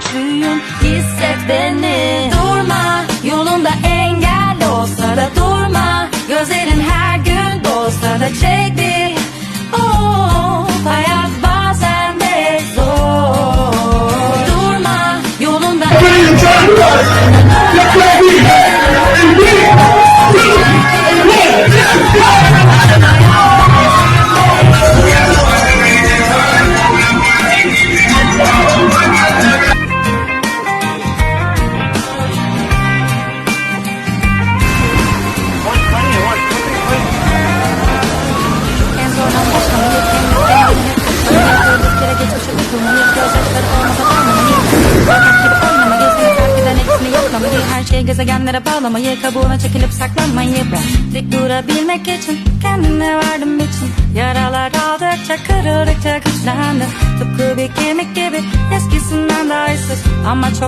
güçlüyüm Hisset beni. Durma. Yolunda engel olsa da durma. Gözlerin her gün dolsa da çek dokunmayı Gözyaşları olmasa kalmamayı gibi olmamayı Seni fark eden eksini Her şeyi gezegenlere bağlamayı Kabuğuna çekilip saklanmayı Ben. Dik durabilmek için Kendine verdim için. Yaralar aldıkça kırıldıkça güçlendim. Tıpkı bir kemik gibi Eskisinden daha iyisiz. Ama çok